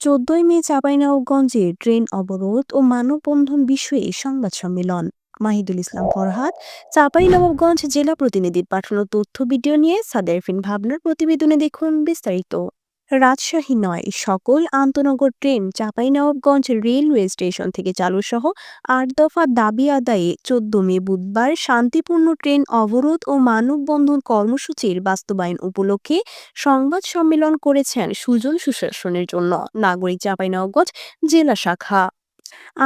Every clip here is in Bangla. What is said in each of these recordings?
চোদ্দই মে চাঁপাইনবাবগঞ্জে ট্রেন অবরোধ ও মানববন্ধন বিষয়ে সংবাদ সম্মেলন। মাহিদুল ইসলাম ফরহাদ, চাঁপাইনবাবগঞ্জ জেলা প্রতিনিধির পাঠানো তথ্য ভিডিও নিয়ে সাদেরফিন ভাবনার প্রতিবেদনে দেখুন বিস্তারিত। রাজশাহী নয়। সকল আন্তনগর ট্রেন চাঁপাইনবাবগঞ্জ রেলওয়ে স্টেশন থেকে চালু সহ আট দফা দাবি আদায়ে চোদ্দ মে বুধবার শান্তিপূর্ণ ট্রেন অবরোধ ও মানববন্ধন কর্মসূচির বাস্তবায়ন উপলক্ষে সংবাদ সম্মেলন করেছেন সুজন সুশাসনের জন্য। নাগরিক চাঁপাইনবাবগঞ্জ জেলা শাখা।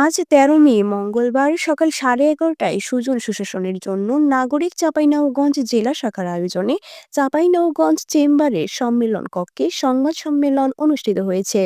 আজ তেরো মে, মঙ্গলবার সকাল সাড়ে এগারোটায় সুজন সুশাসনের জন্য নাগরিক চাঁপাইনবাবগঞ্জ জেলা শাখার আয়োজনে চাঁপাইনবাবগঞ্জ চেম্বারের সম্মেলন কক্ষে সংবাদ সম্মেলন অনুষ্ঠিত হয়েছে।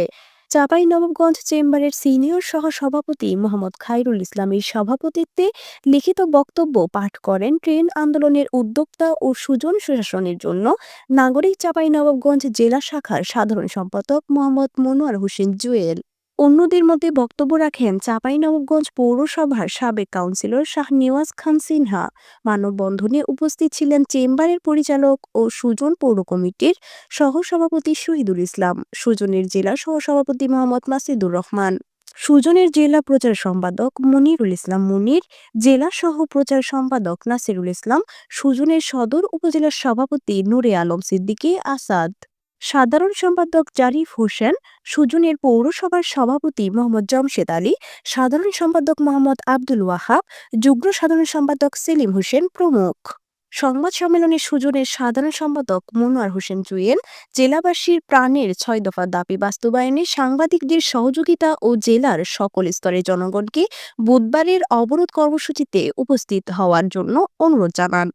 চাঁপাইনবাবগঞ্জ চেম্বারের সিনিয়র সহ সভাপতি মোহাম্মদ খাইরুল ইসলামের সভাপতিত্বে লিখিত বক্তব্য পাঠ করেন ট্রেন আন্দোলনের উদ্যোক্তা ও সুজন সুশাসনের জন্য নাগরিক চাঁপাইনবাবগঞ্জ জেলা শাখার সাধারণ সম্পাদক মোহাম্মদ মনোয়ার হোসেন জুয়েল। অন্যদের মধ্যে বক্তব্য রাখেন চাঁপাইনবাবগঞ্জ পৌরসভার সাবেক কাউন্সিলর শাহ নেওয়াজ খান সিনহা। মানববন্ধনে উপস্থিত ছিলেন চেম্বারের পরিচালক ও সুজন পৌর কমিটির সহসভাপতি শহীদুল ইসলাম, সুজনের জেলা সহসভাপতি মোহাম্মদ মাসিদুর রহমান, সুজনের জেলা প্রচার সম্পাদক মনিরুল ইসলাম মুনির, জেলা সহ প্রচার সম্পাদক নাসিরুল ইসলাম, সুজনের সদর উপজেলার সভাপতি নূরে আলম সিদ্দিকী আসাদ। সাধারণ সম্পাদক জারিফ হোসেন, সুজনের পৌরসভার সভাপতি মোহাম্মদ জমশেদ আলী, সাধারণ সম্পাদক মোহাম্মদ আব্দুল ওয়াহাব, যুগ্ম সাধারণ সম্পাদক সেলিম হোসেন প্রমুখ। সংবাদ সম্মেলনে সুজনের সাধারণ সম্পাদক মনোয়ার হোসেন জুয়েল জেলাবাসীর প্রাণের ছয় দফা দাবি বাস্তবায়নে সাংবাদিকদের সহযোগিতা ও জেলার সকল স্তরের জনগণকে বুধবারের অবরোধ কর্মসূচিতে উপস্থিত হওয়ার জন্য অনুরোধ জানান।